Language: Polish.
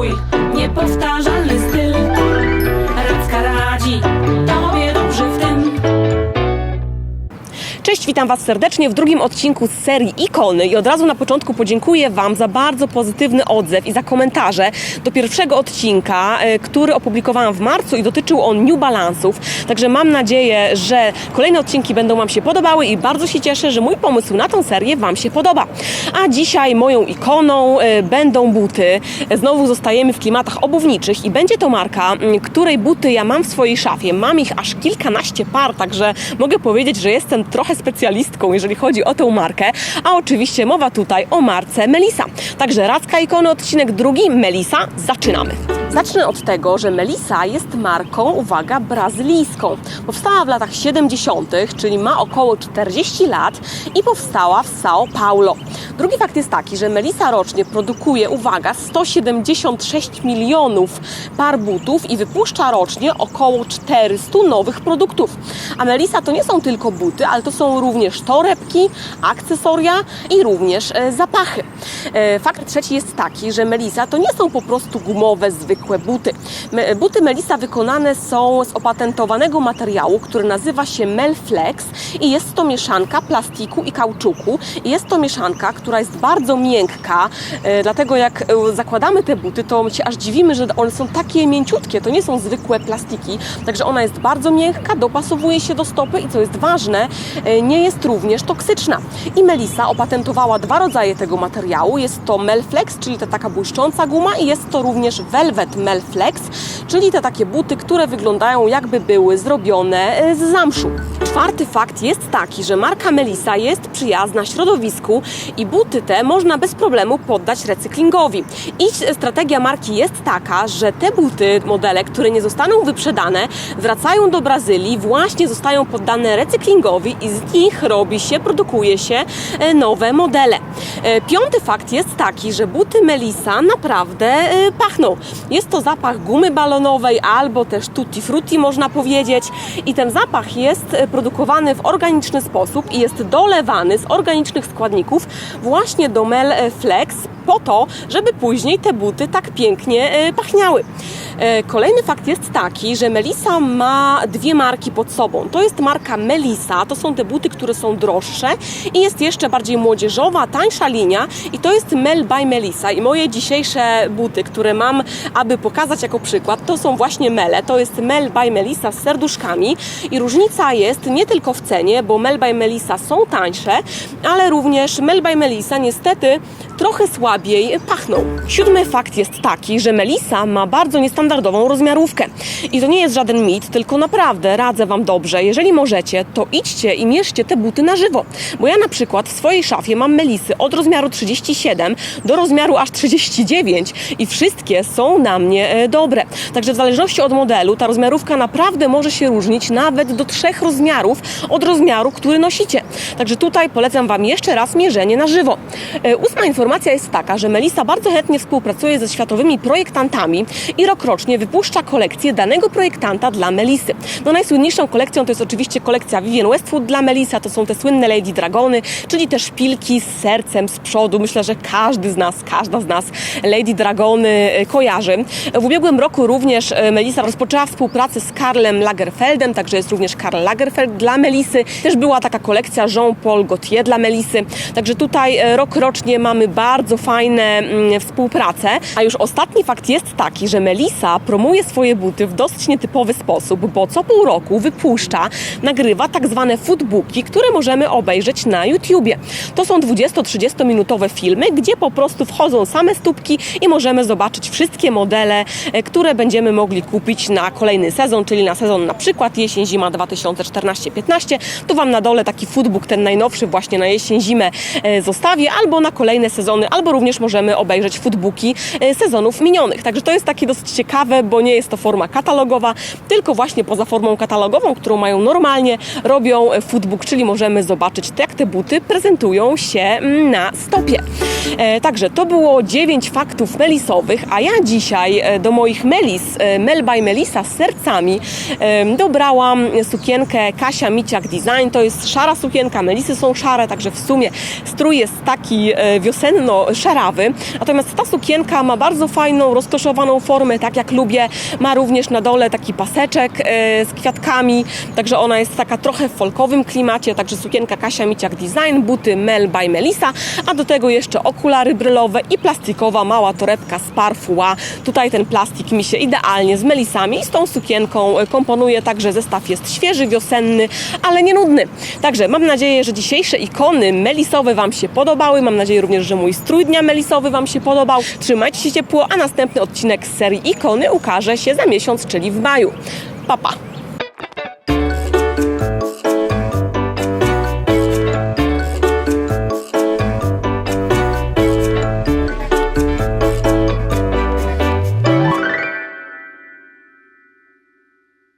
swój niepowtarzalny styl. Witam Was serdecznie w drugim odcinku z serii Ikony i od razu na początku podziękuję Wam za bardzo pozytywny odzew i za komentarze do pierwszego odcinka, e, który opublikowałam w marcu i dotyczył on New Balance'ów. Także mam nadzieję, że kolejne odcinki będą Wam się podobały i bardzo się cieszę, że mój pomysł na tą serię Wam się podoba. A dzisiaj moją ikoną e, będą buty. Znowu zostajemy w klimatach obuwniczych i będzie to marka, której buty ja mam w swojej szafie. Mam ich aż kilkanaście par, także mogę powiedzieć, że jestem trochę specjalistką, jeżeli chodzi o tę markę. A oczywiście mowa tutaj o marce Melisa. Także Radzka Ikony, odcinek drugi, Melisa, zaczynamy. Zacznę od tego, że Melisa jest marką, uwaga, brazylijską. Powstała w latach 70., czyli ma około 40 lat i powstała w São Paulo. Drugi fakt jest taki, że Melisa rocznie produkuje, uwaga, 176 milionów par butów i wypuszcza rocznie około 400 nowych produktów. A Melisa to nie są tylko buty, ale to są również torebki, akcesoria i również e, zapachy. E, fakt trzeci jest taki, że Melisa to nie są po prostu gumowe, zwykłe buty. Me, buty Melisa wykonane są z opatentowanego materiału, który nazywa się Melflex i jest to mieszanka plastiku i kauczuku. Jest to mieszanka, która jest bardzo miękka, e, dlatego jak e, zakładamy te buty, to się aż dziwimy, że one są takie mięciutkie, to nie są zwykłe plastiki, także ona jest bardzo miękka, dopasowuje się do stopy i co jest ważne, e, nie jest również toksyczna. I Melisa opatentowała dwa rodzaje tego materiału. Jest to Melflex, czyli ta taka błyszcząca guma i jest to również Velvet Melflex, czyli te takie buty, które wyglądają jakby były zrobione e, z zamszu. Czwarty fakt jest taki, że marka Melisa jest przyjazna środowisku i buty te można bez problemu poddać recyklingowi. I strategia marki jest taka, że te buty, modele, które nie zostaną wyprzedane, wracają do Brazylii, właśnie zostają poddane recyklingowi i z nich robi się, produkuje się e, nowe modele. E, Piąty fakt jest taki, że buty Melisa naprawdę e, pachną. Jest to zapach gumy balonowej albo też tutti frutti można powiedzieć i ten zapach jest e, produkowany w organiczny sposób i jest dolewany z organicznych składników właśnie do Mel Flex po to, żeby później te buty tak pięknie pachniały. E, Kolejny fakt jest taki, że Melisa ma dwie marki pod sobą. To jest marka Melisa, to są te buty, które są droższe i jest jeszcze bardziej młodzieżowa, tańsza linia i to jest Mel by Melisa i moje dzisiejsze buty, które mam, aby pokazać jako przykład, to są właśnie Mele. To jest Mel by Melisa z serduszkami i różnica jest nie tylko w cenie, bo Mel by Melisa są tańsze, ale również Mel by Melisa niestety trochę słabiej pachną. Siódmy fakt jest taki, że Melisa ma bardzo niestandardową rozmiarówkę. I to nie jest żaden mit, tylko naprawdę radzę Wam dobrze. Jeżeli możecie, to idźcie i mierzcie te buty na żywo. Bo ja na przykład w swojej szafie mam Melisy od rozmiaru 37 do rozmiaru aż 39 i wszystkie są na mnie e, dobre. Także w zależności od modelu ta rozmiarówka naprawdę może się różnić nawet do trzech rozmiarów od rozmiaru, który nosicie. Także tutaj polecam Wam jeszcze raz mierzenie na żywo. E, Ósma informacja jest taka, że Melisa bardzo chętnie współpracuje ze światowymi projektantami i rokrocznie wypuszcza kolekcję danego projektanta dla Melisy. No najsłynniejszą kolekcją to jest oczywiście kolekcja Vivienne Westwood dla Melisa, to są te słynne Lady Dragony, czyli te szpilki z sercem z przodu. Myślę, że każdy z nas, każda z nas Lady Dragony e, kojarzy. W ubiegłym roku również e, Melisa rozpoczęła współpracę z Karlem Lagerfeldem, także jest również Karl Lagerfeld dla Melisy. Też była taka kolekcja Jean-Paul Gaultier dla Melisy. Także tutaj e, rok rocznie mamy bardzo fajne mm, współprace. A już ostatni fakt jest taki, że Melisa promuje swoje buty w dosyć nietypowy sposób, bo co pół roku wypuszcza, nagrywa tak zwane foodbooki, które możemy obejrzeć na YouTubie. To są 20-30 minutowe filmy, gdzie po prostu wchodzą same stópki i możemy zobaczyć wszystkie modele, e, które będziemy mogli kupić na kolejny sezon, czyli na sezon na przykład jesień-zima 2014-15. Tu Wam na dole taki foodbook, ten najnowszy właśnie na jesień-zimę e, zostawię, albo na kolejne sezony, albo również możemy obejrzeć foodbooki e, sezonów minionych. Także to jest takie dosyć ciekawe, bo nie jest to forma katalogowa, tylko właśnie poza formą katalogową, którą mają normalnie, robią e, foodbook, czyli możemy zobaczyć, jak te buty prezentują się mm, na stopie. E, także to było 9 faktów melisowych, a ja dzisiaj e, do moich melis, e, Mel by Melisa z sercami, dobrałam sukienkę Kasia Miciak Design. To jest szara sukienka, melisy są szare, także w sumie strój jest taki wiosenno-szarawy. Natomiast ta sukienka ma bardzo fajną, rozkoszowaną formę, tak jak lubię. Ma również na dole taki paseczek z kwiatkami, także ona jest taka trochę w folkowym klimacie, także sukienka Kasia Miciak Design, buty Mel by Melisa, a do tego jeszcze okulary brylowe i plastikowa mała torebka z Parfua. Tutaj ten plastik mi się idealnie z melisami i z tą sukienką e, komponuje, także zestaw jest świeży, wiosenny, ale nie nudny. Także mam nadzieję, że dzisiejsze ikony melisowe Wam się podobały. Mam nadzieję również, że mój strój dnia melisowy Wam się podobał. Trzymajcie się ciepło, a następny odcinek z serii ikony ukaże się za miesiąc, czyli w maju. Pa, pa!